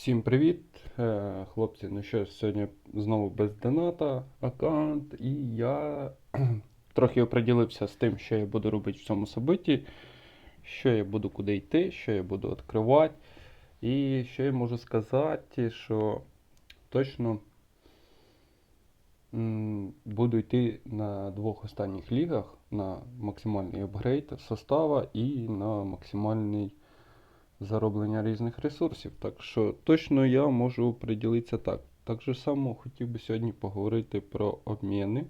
Всім привіт, Е, хлопці. Ну що сьогодні знову без доната аккаунт, і я трохи оприділився з тим, що я буду робити в цьому собиті, що я буду куди йти, що я буду відкривати. І що я можу сказати, що точно буду йти на двох останніх лігах на максимальний апгрейд состава і на максимальний зароблення різних ресурсів. Так що точно я можу приділитися так. Так же само хотів би сьогодні поговорити про обміни.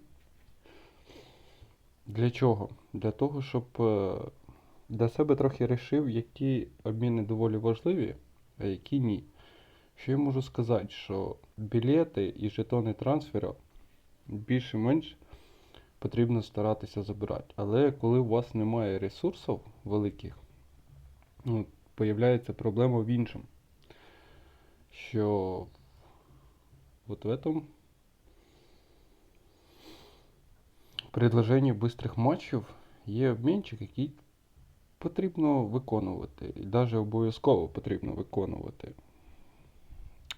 Для чого? Для того, щоб е, для себе трохи рішив, які обміни доволі важливі, а які ні. Що я можу сказати, що білети і жетони трансфера більше-менш потрібно старатися забирати. Але коли у вас немає ресурсів великих, ну, появляється проблема в іншому. Що от в этом предложенні бистрих матчів є обмінчик, який потрібно виконувати. І навіть обов'язково потрібно виконувати.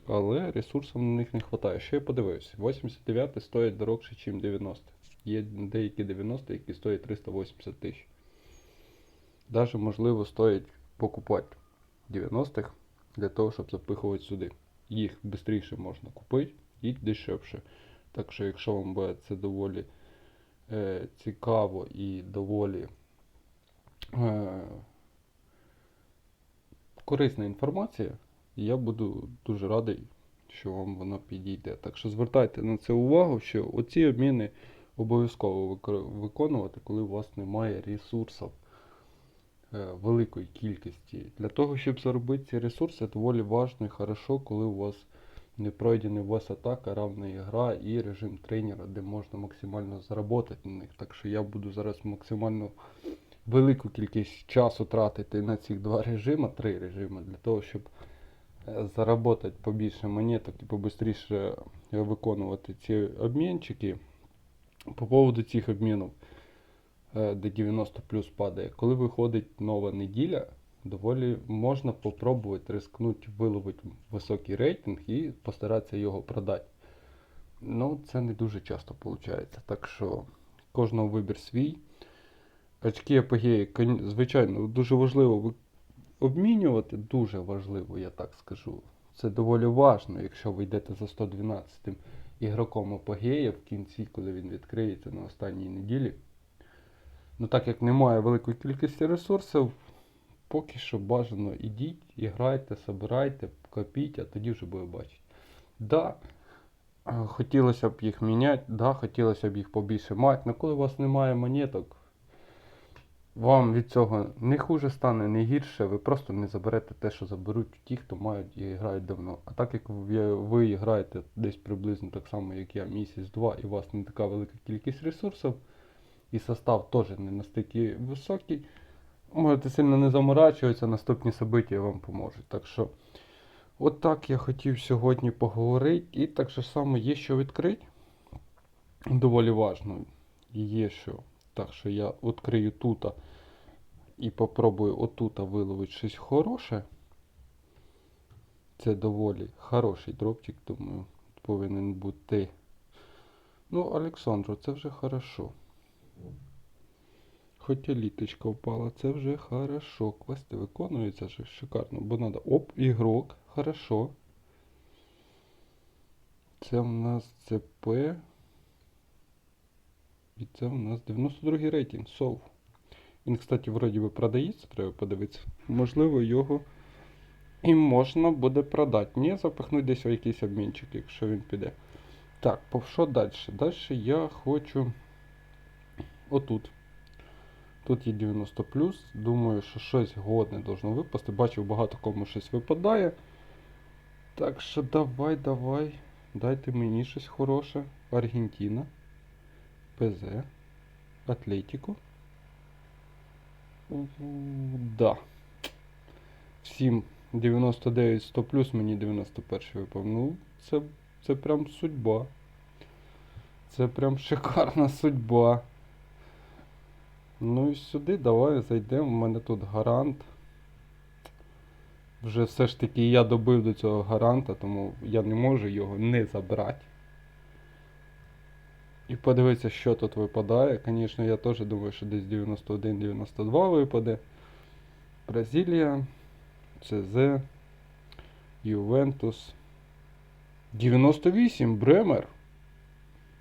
Але ресурсів на них не вистачає. Що я подивився? 89 стоять дорогше, ніж 90. Є деякі 90, які стоять 380 тисяч. Даже можливо стоїть покупати 90-х для того, щоб запихувати сюди. Їх швидше можна купити і дешевше. Так що, якщо вам буде це доволі е, цікаво і доволі е, корисна інформація, я буду дуже радий, що вам вона підійде. Так що звертайте на це увагу, що оці обміни обов'язково виконувати, коли у вас немає ресурсів великої кількості. Для того, щоб заробити ці ресурси, доволі важливо і хорошо, коли у вас не пройдений у вас атака, равна гра і режим тренера, де можна максимально заробити на них. Так що я буду зараз максимально велику кількість часу тратити на ці два режими, три режими, для того, щоб е, заработати побільше монеток і побистріше е, виконувати ці обмінчики. По поводу цих обмінів е, де 90 плюс падає. Коли виходить нова неділя, доволі можна попробувати рискнути виловити високий рейтинг і постаратися його продати. Ну, це не дуже часто виходить. Так що кожного вибір свій. Очки апогеї, звичайно, дуже важливо обмінювати, дуже важливо, я так скажу. Це доволі важливо, якщо ви йдете за 112 ігроком апогея в кінці, коли він відкриється на останній неділі. Ну так як немає великої кількості ресурсів, поки що бажано ідіть, і грайте, собирайте, копіть, а тоді вже буде бачити. Да, е, хотілося б їх міняти, да, хотілося б їх побільше мати, але коли у вас немає монеток, вам від цього не хуже стане, не гірше, ви просто не заберете те, що заберуть ті, хто мають і грають давно. А так як ви, ви граєте десь приблизно так само, як я, місяць-два, і у вас не така велика кількість ресурсів, і состав теж не настільки високий, можете сильно не заморачуватися, наступні события вам поможуть. Так що, от так я хотів сьогодні поговорити. І так же само є що відкрити. Доволі важно. Є що. Так що я відкрию тут і попробую отута виловити щось хороше. Це доволі хороший дропчик, думаю, повинен бути. Ну, Олександру, це вже хорошо. Хоча літочка впала, це вже хорошо. Квести виконуються ж шикарно, бо треба. Оп, ігрок, хорошо. Це в нас ЦП. І це в нас 92 рейтинг, сов. Він, кстати, вроді би продається, треба подивитися. Можливо, його і можна буде продати. Ні, запихнути десь в якийсь обмінчик, якщо він піде. Так, по що далі? Далі я хочу отут. Тут є 90 Думаю, що щось годне должно випасти. Бачив, багато кому щось випадає. Так що давай, давай. Дайте мені щось хороше. Аргентина. ПЗ. Атлетико. М, Да. Всім 99 100 плюс, мені 91 випав. Ну, це, це прям судьба. Це прям шикарна судьба. Ну і сюди давай зайдемо. У мене тут гарант. вже все ж таки я добив до цього гаранта, тому я не можу його не забрати. І подивитися, що тут випадає. Звісно, я теж думаю, що десь 91-92 випаде. Бразилія, ЦЗ, Ювентус. 98 Бремер.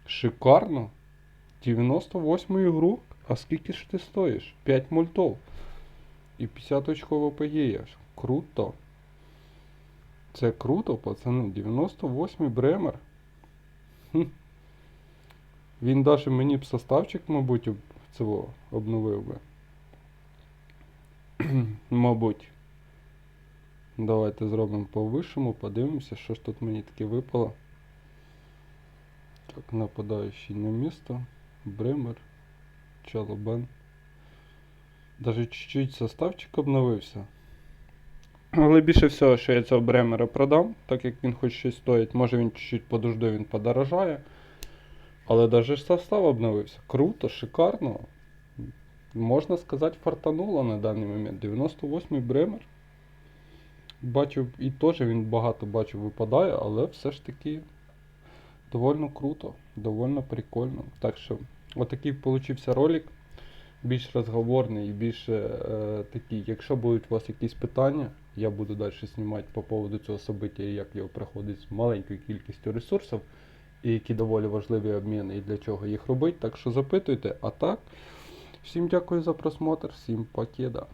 Шикарно. 98 ігрок. А скільки ж ти стоїш? 5 мультов. І 50 очково погієш. Круто. Це круто, пацани. 98-й Бремер. Хм. Він даже мені б составчик, мабуть, цього обновив би. Мабуть. Давайте зробимо по вищому, подивимося, що ж тут мені таке випало. Так, нападаючий на місто. Бремер. Чалобан. Даже чуть-чуть составчик обновився. Але більше всього, що я цього Бремера продам, так як він хоч щось стоїть. Може він чуть-чуть подожду, він подорожає. Але даже состав обновився. Круто, шикарно. Можна сказати, фартануло на даний момент. 98-й Бремер. Бачив, і теж він багато бачив випадає, але все ж таки довольно круто, довольно прикольно. Так що, отакий получився ролик. Більш розговорний і більш е, такий. Якщо будуть у вас якісь питання, я буду далі знімати по поводу цього собиття і як його проходить з маленькою кількістю ресурсів, і які доволі важливі обміни і для чого їх робити. Так що запитуйте. А так, всім дякую за просмотр, всім покеда.